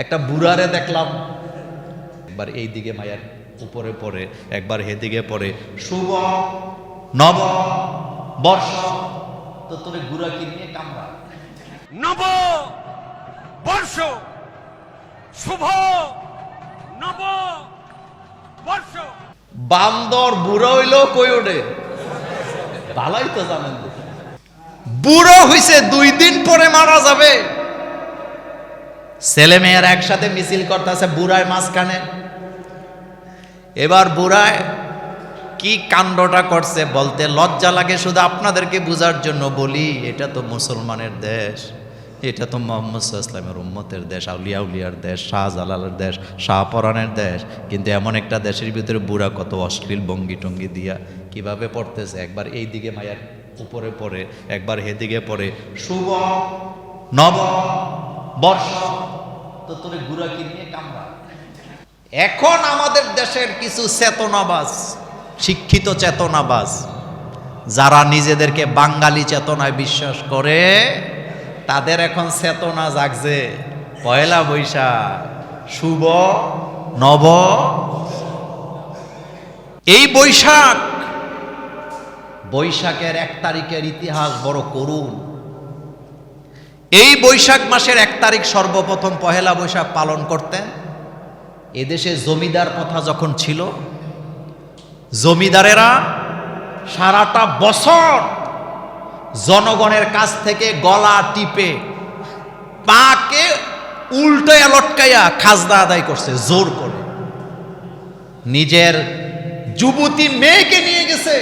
একটা বুড়ারে দেখলাম। একবার এই দিকে মায়ের উপরে পড়ে একবার হেদিকে পড়ে শুভ নব বর্ষ তো তোরে গুড়া কি নিয়ে কামড়া নব বর্ষ শুভ নব বর্ষ। বান্দর বুড়ো হইল কই ওঠে? ভালাই তো জানেন। বুড়ো হইছে দুই দিন পরে মারা যাবে। ছেলে মেয়ের একসাথে মিছিল করতেছে, বুড়ায় মাঝখানে। এবার বুড়ায় কি কাণ্ডটা করছে বলতে লজ্জা লাগে, শুধু আপনাদেরকে বোঝার জন্য বলি, এটা তো মুসলমানের দেশ, এটা তো মোহাম্মদ ইসলামের উম্মতের দেশ, আউলিয়া উলিয়ার দেশ, শাহজালালের দেশ, শাহপরানের দেশ, কিন্তু এমন একটা দেশের ভিতরে বুড়া কত অশ্লীল ভঙ্গি টঙ্গি দিয়া কীভাবে পড়তেছে? একবার এই দিকে মায়ের উপরে পড়ে, একবার হেদিকে পড়ে। শুভ নব বর্ষ। তো নিয়ে কামড়া। এখন আমাদের দেশের কিছু চেতনাবাজ, শিক্ষিত চেতনাবাজ, যারা নিজেদেরকে বাঙালি চেতনায় বিশ্বাস করে, তাদের এখন চেতনা জাগছে। পয়লা বৈশাখ, শুভ, নব। এই বৈশাখ, বৈশাখের এক তারিখের ইতিহাস বড় করুণ। এই বৈশাখ মাসের এক তারিখ সর্বপ্রথম পহেলা বৈশাখ পালন করতেন এদেশে জমিদার কথা যখন ছিল, জমিদারেরা সারাটা বছর জনগণের কাছ থেকে গলা টিপে পাকে উল্টায়া লটকাইয়া খাজনা আদায় করছে, জোর করে। নিজের যুবতী মেয়েকে নিয়ে গেছে,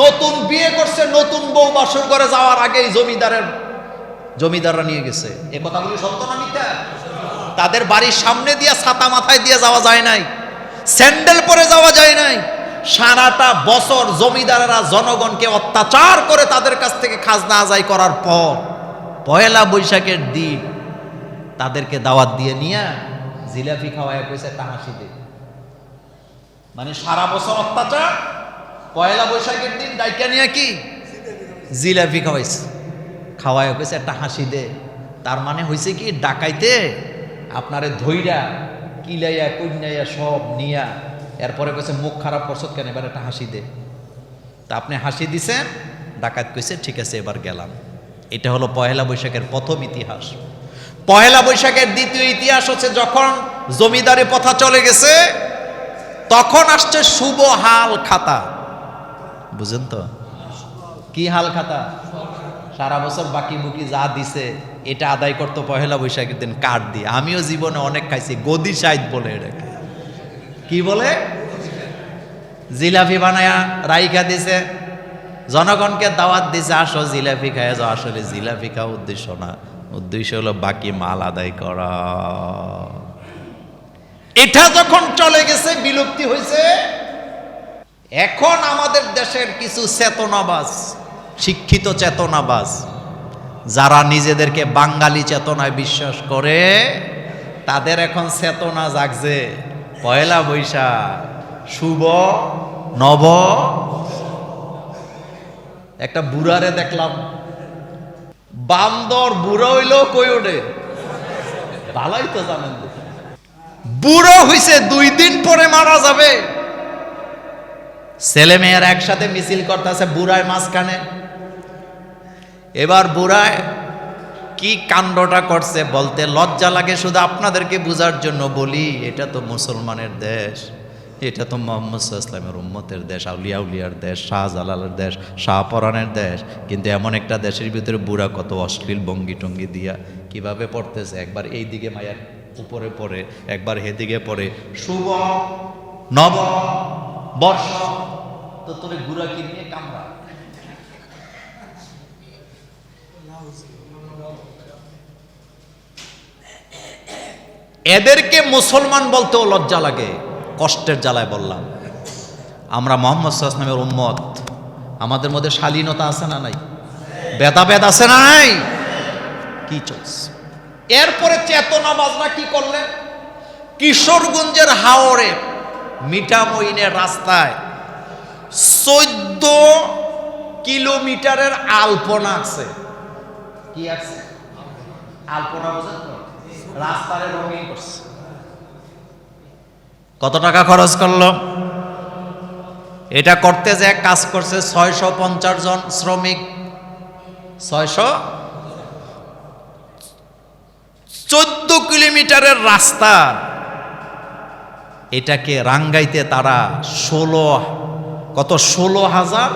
নতুন বিয়ে করছে, নতুন বউ বাসর করে যাওয়ার আগেই জমিদারের জমিদাররা নিয়ে গেছে। এ কথাগুলি সত্য না মিথ্যা? তাদের বাড়ির সামনে দিয়ে ছাতা মাথায় দিয়ে যাওয়া যায় নাই। স্যান্ডেল পরে যাওয়া যায় নাই। সারাটা বছর জমিদারেরা জনগণকে অত্যাচার করে তাদের কাছ থেকে খাজনা আদায় করার পর পয়লা বৈশাখের দিন তাদেরকে দাওয়াত দিয়ে নিয়ে জিলাপি খাওয়ায় কইছে একটা হাসি দে মানে সারা বছর অত্যাচার, পয়লা বৈশাখের দিন ডাইকা নিয়ে কি? জিলাপি খাওয়াইছে। খাওয়ায় কইছে একটা হাসি দে। তার মানে হয়েছে কি, ডাকাইতে আপনারে ধইরা, কিলাইয়া কন্যাইয়া সব নিয়া, এরপরে কইছে মুখ খারাপ করছত কেন, এবার একটা হাসি দে। তা আপনি হাসি দিছেন, ডাকাত কইছে, ঠিক আছে, এবার গেলাম। এটা হলো পয়লা বৈশাখের প্রথম ইতিহাস। পয়লা বৈশাখের দ্বিতীয় ইতিহাস হচ্ছে যখন জমিদারি পথা চলে গেছে, তখন আসছে শুভ হাল খাতা। বুঝেন তো? কি হাল খাতা? সারা বছর বাকি বুকি যা দিছে, এটা আদায় করতো পহেলা বৈশাখের দিন, কাঠ দিয়ে। আমিও জীবনে অনেক খাইছি, গদি সাইদ বলে এটাকে। কি বলে? জিলাপি বানায়া রাইখা দিছে, জনগণকে দাওয়াত দিছে, আসো জিলাপি খায় যাও। আসলে জিলাপি খাওয়া উদ্দেশ্য না, উদ্দেশ্য হলো বাকি মাল আদায় করা। এটা যখন চলে গেছে, বিলুপ্তি হয়েছে এখন আমাদের দেশের কিছু চেতনাবাজ শিক্ষিত চেতনাবাজ, যারা নিজেদেরকে বাঙালি চেতনায় বিশ্বাস করে, তাদের এখন চেতনা জাগছে। পয়লা বৈশাখ, শুভ, নব। একটা বুড়ারে দেখলাম, বান্দর বুড়ো হইল কই ওঠে? ভালোই তো জানেন বুড়ো হইছে, দুই দিন পরে মারা যাবে। ছেলে মেয়েরা একসাথে মিছিল করতেছে, বুড়ায় মাঝখানে। এবার বুড়ায় কি কাণ্ডটা করছে বলতে লজ্জা লাগে শুধু আপনাদেরকে বোঝার জন্য বলি, এটা তো মুসলমানের দেশ, এটা তো মোহাম্মদ ইসলামের উম্মতের দেশ, আউলিয়া উলিয়ার দেশ, শাহজালালের দেশ, শাহপরানের দেশ, কিন্তু এমন একটা দেশের ভিতরে বুড়া কত অশ্লীল ভঙ্গি টঙ্গি দিয়া কীভাবে পড়তেছে? একবার এই দিকে মায়ের উপরে পড়ে, একবার হেদিকে পড়ে, শুভ, নব, বর্ষ, তো তোরে গুড়া কি নিয়ে কামড়া এদেরকে মুসলমান বলতেও লজ্জা লাগে, কষ্টের জ্বালায় বললাম। আমরা মোহাম্মদ সাল্লামের উম্মত। আমাদের মধ্যে শালীনতা আছে না নাই? বেদাবেদ আছে না নাই? কি চলছে? এরপরে চেতনা বাজনা কি করলেন কিশোরগঞ্জের হাওড়ে মিঠামইনের রাস্তায় চোদ্দ কিলোমিটারের আলপনা আছে। কি আছে? আলপনা বোঝেন তো? রাস্তারে রঙিন করছে। কত টাকা খরচ করল? এটা করতে যে এক কাজ করছে, ছয়শো পঞ্চাশ জন শ্রমিক। ছয়শো? চোদ্দ কিলোমিটারের রাস্তা। এটাকে রাঙ্গাইতে তারা ষোলো, কত? ষোলো হাজার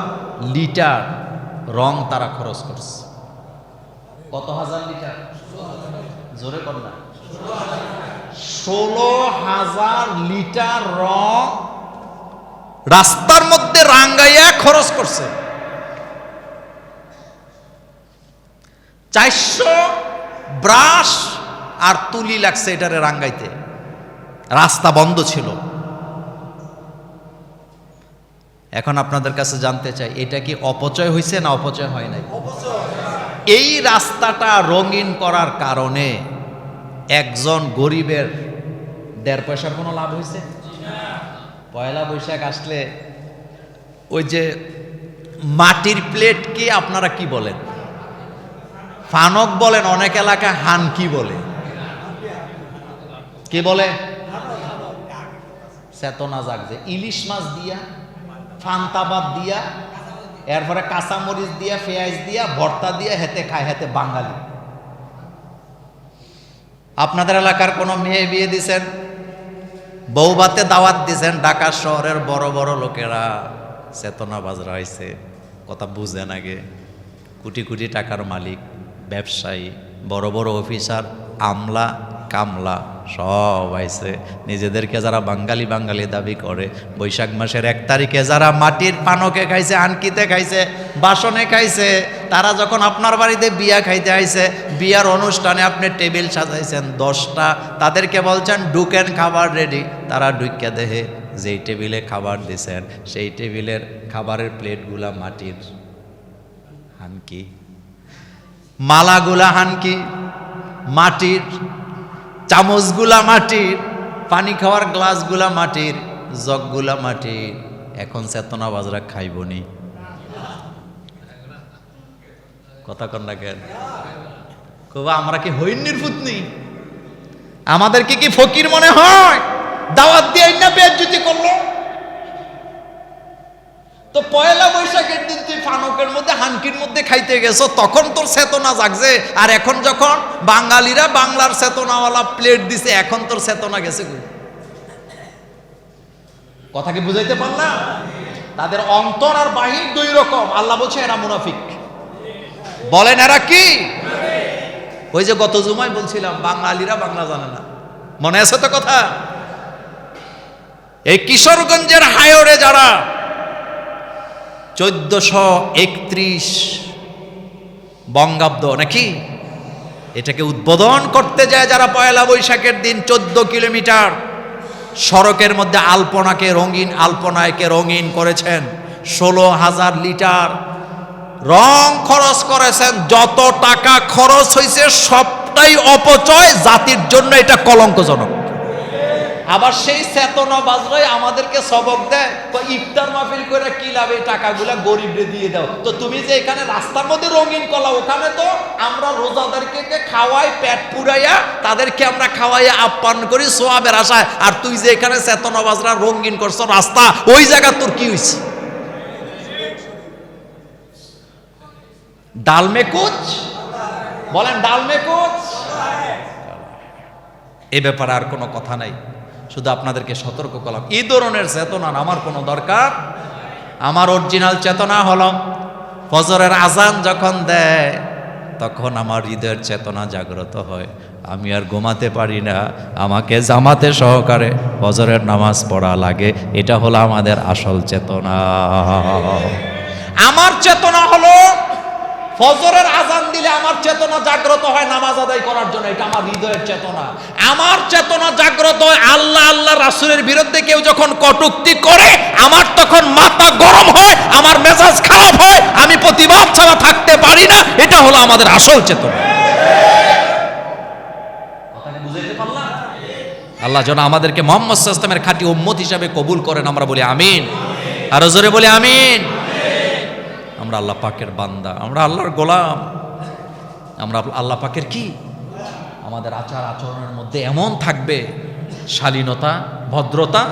লিটার রং তারা খরচ করছে। কত হাজার লিটার? জোরে কর না। ষোলো হাজার লিটার রং রাস্তার মধ্যে রাঙ্গাইয়া খরচ করছে। চারশো ব্রাশ আর তুলি লাগছে এটারে রাঙ্গাইতে। রাস্তা বন্ধ ছিল। এখন আপনাদের কাছে জানতে চাই, এটা কি অপচয় হয়েছে না অপচয় হয় নাই? এই রাস্তাটা রঙিন করার কারণে একজন গরিবের দেড় পয়সার কোনো লাভ হয়েছে? পয়লা বৈশাখ আসলে ওই যে মাটির প্লেট কি আপনারা কি বলেন? ফানক বলেন, অনেক এলাকায় হানকি বলে? কি বলে? চেতনা জাগছে ইলিশ মাছ দিয়া ফান্তাবাদ দিয়া এরপরে কাঁচামরিচ দিয়া, পেঁয়াজ দিয়া, ভর্তা দিয়া হেতে খায় হেতে বাঙালি। আপনাদের এলাকার কোনো মেয়ে বিয়ে দিছেন? বৌবাতে দাওয়াত দিছেন, ঢাকা শহরের বড় বড় লোকেরা। চেতনা বাজরা হয়েছে কথা বুঝেন আগে। কোটি কোটি টাকার মালিক, ব্যবসায়ী, বড় বড় অফিসার, আমলা কামলা, সব আইছে। নিজেদেরকে যারা বাঙালি বাঙালি দাবি করে, বৈশাখ মাসের এক তারিখে যারা মাটির পানকে খাইছে, আনকিতে খাইছে, বাসনে খাইছে, তারা যখন আপনার বাড়িতে বিয়া খাইতে আইছে, বিয়ার অনুষ্ঠানে আপনি টেবিল সাজাইছেন দশটা, তাদেরকে বলছেন, ঢুকেন, খাবার রেডি। তারা ঢুকিয়া দেহে, যেই টেবিলে খাবার দিছেন, সেই টেবিলের খাবারের প্লেটগুলা মাটির। হানকি। মালাগুলা হানকি। মাটির চামচগুলা মাটির, পানি খাওয়ার গ্লাসগুলা মাটির, জগগুলা মাটির। এখন চেতনা বাজরা খাইবনি কথা কন না কেন? কবা, আমরা কি হৈন্যের ফুতনি? আমাদেরকে কি ফকির মনে হয়? দাওয়াত দিয়ে না বেজ্জুতি করল? তো পয়লা বৈশাখের দিন তুই ফানকের মধ্যে, হানকির মধ্যে খাইতে গেছো, তখন তোর চেতনা জাগছে। আর এখন যখন বাঙালিরা বাংলার চেতনাওয়ালা প্লেট দিছে, এখন তোর চেতনা গেছে কথা কি বুঝাইতে পারলাম? তাদের অন্তর আর বাহির দুই রকম। আল্লাহ বলছে, এরা মুনাফিক। বলেন, এরা কি? ওই যে গত জুমায় বলছিলাম, বাঙালিরা বাংলা জানে না। মনে আছে তো কথা? এই কিশোরগঞ্জের হায়রে যারা চোদ্দশো একত্রিশ বঙ্গাব্দ নাকি? এটাকে উদ্বোধন করতে যায় যারা পয়লা বৈশাখের দিন চোদ্দ কিলোমিটার। সড়কের মধ্যে আলপনাকে রঙিন, আলপনায়কে রঙিন করেছেন। ষোলো হাজার লিটার রং খরচ করেছেন। যত টাকা খরচ হয়েছে সবটাই অপচয়। জাতির জন্য এটা কলঙ্কজনক। আবার সেই চেতনা বাজরাই আমাদেরকে সবক দেয়। ইফতার মাহফিল করে কি লাভ? এই টাকাগুলা গরিবরে দিয়ে দাও। তো তুমি যে এখানে রাস্তার মধ্যে রঙিন কলা, ওখানে তো আমরা রোজাদারকে খাওয়াই, পেট পুরাইয়া, তাদেরকে আমরা খাওয়াইয়া আপ্যায়ন করি সোয়াবের আশায়। আর তুই যে এখানে চেতনা বাজরা রঙিন করছ রাস্তা, ওই জায়গা তোর কি হয়েছে ডালমে কুচ বলেন ডালমে কুচ এ ব্যাপারে আর কোনো কথা নাই। শুধু আপনাদেরকে সতর্ক করলাম। এই ধরনের চেতনা আমার কোনো দরকার আমার অরিজিনাল চেতনা হলো, ফজরের আজান যখন দেয়, তখন আমার হৃদয়ের চেতনা জাগ্রত হয়। আমি আর ঘুমাতে পারি না, আমাকে জামাতে সহকারে ফজরের নামাজ পড়া লাগে। এটা হলো আমাদের আসল চেতনা। আমার চেতনা হলো ফজরের আজান দিলে আমার চেতনা জাগ্রত হয় নামাজ আদায় করার জন্য। এটা আমার হৃদয়ের চেতনা। আমার চেতনা জাগ্রত হয় আল্লাহ আল্লাহ রাসুলের বিরুদ্ধে কেউ যখন কটুক্তি করে, আমার তখন মাথা গরম হয়, আমার মেজাজ খারাপ হয়, আমি প্রতিবাদ ছাড়া থাকতে পারি না। এটা হলো আমাদের আসল চেতনা। আল্লাহ যেন আমাদেরকে মোহাম্মদ ইসলামের খাঁটি উম্মত হিসাবে কবুল করেন। আমরা বলি আমিন। আরও জোরে বলি আমিন। আমরা আল্লাহ পাকের বান্দা, আমরা আল্লাহর গোলাম। আমরা আল্লাহ পাকের কি? আমাদের আচার আচরণের মধ্যে এমন থাকবে শালীনতা, ভদ্রতা